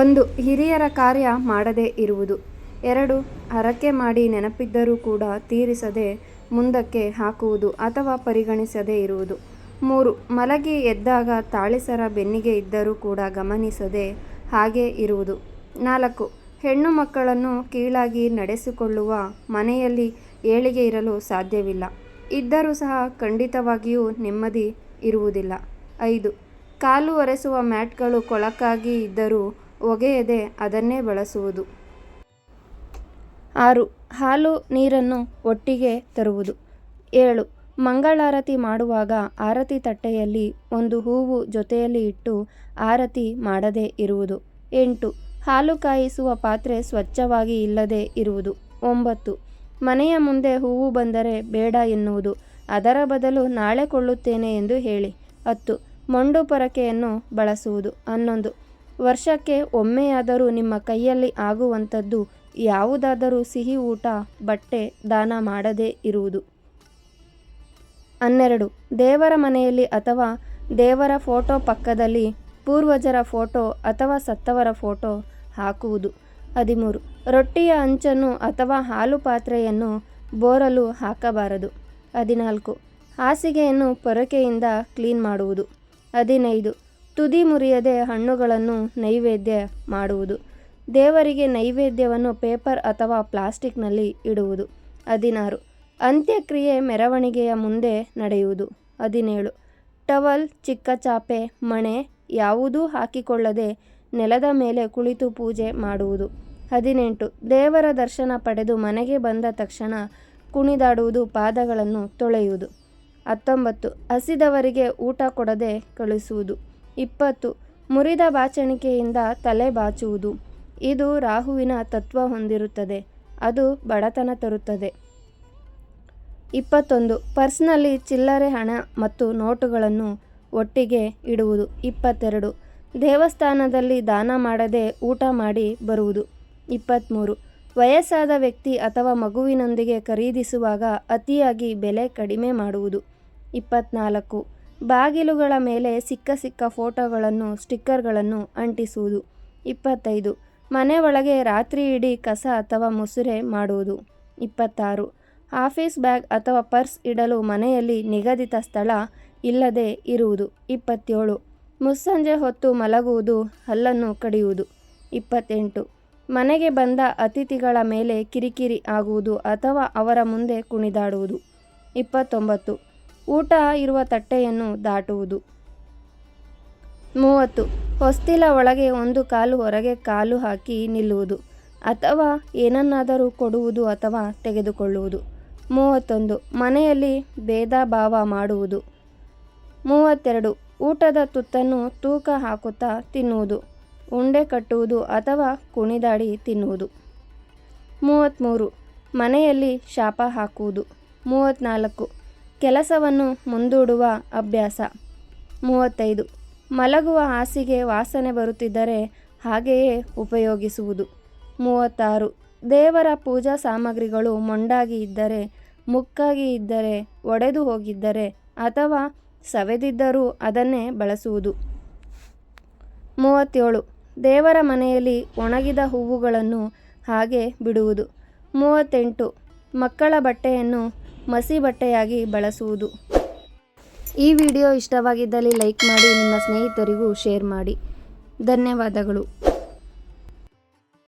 ಒಂದು ಹಿರಿಯರ ಕಾರ್ಯ ಮಾಡದೇ ಇರುವುದು. ಎರಡು, ಹರಕೆ ಮಾಡಿ ನೆನಪಿದ್ದರೂ ಕೂಡ ತೀರಿಸದೆ ಮುಂದಕ್ಕೆ ಹಾಕುವುದು ಅಥವಾ ಪರಿಗಣಿಸದೇ ಇರುವುದು. ಮೂರು, ಮಲಗಿ ಎದ್ದಾಗ ತಾಳಿಸರ ಬೆನ್ನಿಗೆ ಇದ್ದರೂ ಕೂಡ ಗಮನಿಸದೆ ಹಾಗೆ ಇರುವುದು. ನಾಲ್ಕು, ಹೆಣ್ಣು ಮಕ್ಕಳನ್ನು ಕೀಳಾಗಿ ನಡೆಸಿಕೊಳ್ಳುವ ಮನೆಯಲ್ಲಿ ಏಳಿಗೆ ಇರಲು ಸಾಧ್ಯವಿಲ್ಲ. ಇದ್ದರೂ ಸಹ ಖಂಡಿತವಾಗಿಯೂ ನೆಮ್ಮದಿ ಇರುವುದಿಲ್ಲ. ಐದು, ಕಾಲು ಒರೆಸುವ ಮ್ಯಾಟ್ಗಳು ಕೊಳಕಾಗಿ ಇದ್ದರೂ ಒಗೆಯದೆ ಅದನ್ನೇ ಬಳಸುವುದು. ಆರು, ಹಾಲು ನೀರನ್ನು ಒಟ್ಟಿಗೆ ತರುವುದು. ಏಳು, ಮಂಗಳಾರತಿ ಮಾಡುವಾಗ ಆರತಿ ತಟ್ಟೆಯಲ್ಲಿ ಒಂದು ಹೂವು ಜೊತೆಯಲ್ಲಿ ಇಟ್ಟು ಆರತಿ ಮಾಡದೇ ಇರುವುದು. ಎಂಟು, ಹಾಲು ಕಾಯಿಸುವ ಪಾತ್ರೆ ಸ್ವಚ್ಛವಾಗಿ ಇಲ್ಲದೆ ಇರುವುದು. ಒಂಬತ್ತು, ಮನೆಯ ಮುಂದೆ ಹೂವು ಬಂದರೆ ಬೇಡ ಎನ್ನುವುದು. ಅದರ ಬದಲು ನಾಳೆ ಕೊಳ್ಳುತ್ತೇನೆ ಎಂದು ಹೇಳಿ. ಹತ್ತು ಮೊಂಡು ಪೊರಕೆಯನ್ನು ಬಳಸುವುದು. ಹನ್ನೊಂದು ವರ್ಷಕ್ಕೆ ಒಮ್ಮೆಯಾದರೂ ನಿಮ್ಮ ಕೈಯಲ್ಲಿ ಆಗುವಂಥದ್ದು ಯಾವುದಾದರೂ ಸಿಹಿ ಊಟ, ಬಟ್ಟೆ, ದಾನ ಮಾಡದೇ ಇರುವುದು. ಹನ್ನೆರಡು. ದೇವರ ಮನೆಯಲ್ಲಿ ಅಥವಾ ದೇವರ ಫೋಟೋ ಪಕ್ಕದಲ್ಲಿ ಪೂರ್ವಜರ ಫೋಟೋ ಅಥವಾ ಸತ್ತವರ ಫೋಟೋ ಹಾಕುವುದು. ಹದಿಮೂರು. ರೊಟ್ಟಿಯ ಅಂಚನ್ನು ಅಥವಾ ಹಾಲು ಪಾತ್ರೆಯನ್ನು ಬೋರಲು ಹಾಕಬಾರದು. ಹದಿನಾಲ್ಕು. ಹಾಸಿಗೆಯನ್ನು ಪೊರಕೆಯಿಂದ ಕ್ಲೀನ್ ಮಾಡುವುದು. ಹದಿನೈದು. ತುದಿ ಮುರಿಯದೆ ಹಣ್ಣುಗಳನ್ನು ನೈವೇದ್ಯ ಮಾಡುವುದು. ದೇವರಿಗೆ ನೈವೇದ್ಯವನ್ನು ಪೇಪರ್ ಅಥವಾ ಪ್ಲಾಸ್ಟಿಕ್ನಲ್ಲಿ ಇಡುವುದು. ಹದಿನಾರು. ಅಂತ್ಯಕ್ರಿಯೆ ಮೆರವಣಿಗೆಯ ಮುಂದೆ ನಡೆಯುವುದು. ಹದಿನೇಳು. ಟವಲ್, ಚಿಕ್ಕ ಚಾಪೆ, ಮಣೆ ಯಾವುದೂ ಹಾಕಿಕೊಳ್ಳದೆ ನೆಲದ ಮೇಲೆ ಕುಳಿತು ಪೂಜೆ ಮಾಡುವುದು. ಹದಿನೆಂಟು. ದೇವರ ದರ್ಶನ ಪಡೆದು ಮನೆಗೆ ಬಂದ ತಕ್ಷಣ ಕುಣಿದಾಡುವುದು ಪಾದಗಳನ್ನು ತೊಳೆಯುವುದು. ಹತ್ತೊಂಬತ್ತು. ಹಸಿದವರಿಗೆ ಊಟ ಕೊಡದೆ ಕಳಿಸುವುದು ಇಪ್ಪತ್ತು. ಮುರಿದ ಬಾಚಣಿಕೆಯಿಂದ ತಲೆ ಬಾಚುವುದು. ಇದು ರಾಹುವಿನ ತತ್ವ ಹೊಂದಿರುತ್ತದೆ. ಅದು ಬಡತನ ತರುತ್ತದೆ. ಇಪ್ಪತ್ತೊಂದು. ಪರ್ಸ್ನಲ್ಲಿ ಚಿಲ್ಲರೆ ಹಣ ಮತ್ತು ನೋಟುಗಳನ್ನು ಒಟ್ಟಿಗೆ ಇಡುವುದು. ಇಪ್ಪತ್ತೆರಡು. ದೇವಸ್ಥಾನದಲ್ಲಿ ದಾನ ಮಾಡದೆ ಊಟ ಮಾಡಿ ಬರುವುದು. ಇಪ್ಪತ್ತ್ಮೂರು. ವಯಸ್ಸಾದ ವ್ಯಕ್ತಿ ಅಥವಾ ಮಗುವಿನೊಂದಿಗೆ ಖರೀದಿಸುವಾಗ ಅತಿಯಾಗಿ ಬೆಲೆ ಕಡಿಮೆ ಮಾಡುವುದು. ಇಪ್ಪತ್ತ್ನಾಲ್ಕು. ಬಾಗಿಲುಗಳ ಮೇಲೆ ಸಿಕ್ಕ ಸಿಕ್ಕ ಫೋಟೋಗಳನ್ನು, ಸ್ಟಿಕ್ಕರ್ಗಳನ್ನು ಅಂಟಿಸುವುದು. ಇಪ್ಪತ್ತೈದು. ಮನೆ ಒಳಗೆ ರಾತ್ರಿ ಇಡೀ ಕಸ ಅಥವಾ ಮುಸುರೆ ಮಾಡುವುದು. ಇಪ್ಪತ್ತಾರು. ಆಫೀಸ್ ಬ್ಯಾಗ್ ಅಥವಾ ಪರ್ಸ್ ಇಡಲು ಮನೆಯಲ್ಲಿ ನಿಗದಿತ ಸ್ಥಳ ಇಲ್ಲದೆ ಇರುವುದು. ಇಪ್ಪತ್ತೇಳು. ಮುಸ್ಸಂಜೆ ಹೊತ್ತು ಮಲಗುವುದು, ಹಲ್ಲನ್ನು ಕಡಿಯುವುದು. ಇಪ್ಪತ್ತೆಂಟು. ಮನೆಗೆ ಬಂದ ಅತಿಥಿಗಳ ಮೇಲೆ ಕಿರಿಕಿರಿ ಆಗುವುದು ಅಥವಾ ಅವರ ಮುಂದೆ ಕುಣಿದಾಡುವುದು. ಇಪ್ಪತ್ತೊಂಬತ್ತು. ಊಟ ಇರುವ ತಟ್ಟೆಯನ್ನು ದಾಟುವುದು. ಮೂವತ್ತು. ಹೊಸ್ತಿಲ ಒಳಗೆ ಒಂದು ಕಾಲು ಹೊರಗೆ ಕಾಲು ಹಾಕಿ ನಿಲ್ಲುವುದು. ಅಥವಾ ಏನನ್ನಾದರೂ ಕೊಡುವುದು ಅಥವಾ ತೆಗೆದುಕೊಳ್ಳುವುದು. ಮೂವತ್ತೊಂದು. ಮನೆಯಲ್ಲಿ ಭೇದ ಭಾವ ಮಾಡುವುದು. ಮೂವತ್ತೆರಡು. ಊಟದ ತುತ್ತನ್ನು ತೂಕ ಹಾಕುತ್ತಾ ತಿನ್ನುವುದು. ಉಂಡೆ ಕಟ್ಟುವುದು ಅಥವಾ ಕುಣಿದಾಡಿ ತಿನ್ನುವುದು. ಮೂವತ್ತ್ಮೂರು. ಮನೆಯಲ್ಲಿ ಶಾಪ ಹಾಕುವುದು. ಮೂವತ್ತ್ನಾಲ್ಕು. ಕೆಲಸವನ್ನು ಮುಂದೂಡುವ ಅಭ್ಯಾಸ. ಮೂವತ್ತೈದು. ಮಲಗುವ ಹಾಸಿಗೆ ವಾಸನೆ ಬರುತ್ತಿದ್ದರೆ ಹಾಗೆಯೇ ಉಪಯೋಗಿಸುವುದು. ಮೂವತ್ತಾರು. ದೇವರ ಪೂಜಾ ಸಾಮಗ್ರಿಗಳು ಮೊಂಡಾಗಿ ಇದ್ದರೆ, ಮುಕ್ಕಾಗಿ ಇದ್ದರೆ, ಒಡೆದು ಹೋಗಿದ್ದರೆ ಅಥವಾ ಸವೆದಿದ್ದರೂ ಅದನ್ನೇ ಬಳಸುವುದು. ಮೂವತ್ತೇಳು. ದೇವರ ಮನೆಯಲ್ಲಿ ಒಣಗಿದ ಹೂವುಗಳನ್ನು ಹಾಗೆ ಬಿಡುವುದು. ಮೂವತ್ತೆಂಟು. ಮಕ್ಕಳ ಬಟ್ಟೆಯನ್ನು ಮಸಿ ಬಟ್ಟೆಯಾಗಿ ಬಳಸುವುದು. ಈ ವಿಡಿಯೋ ಇಷ್ಟವಾಗಿದ್ದಲ್ಲಿ ಲೈಕ್ ಮಾಡಿ ನಿಮ್ಮ ಸ್ನೇಹಿತರಿಗೂ ಶೇರ್ ಮಾಡಿ. ಧನ್ಯವಾದಗಳು.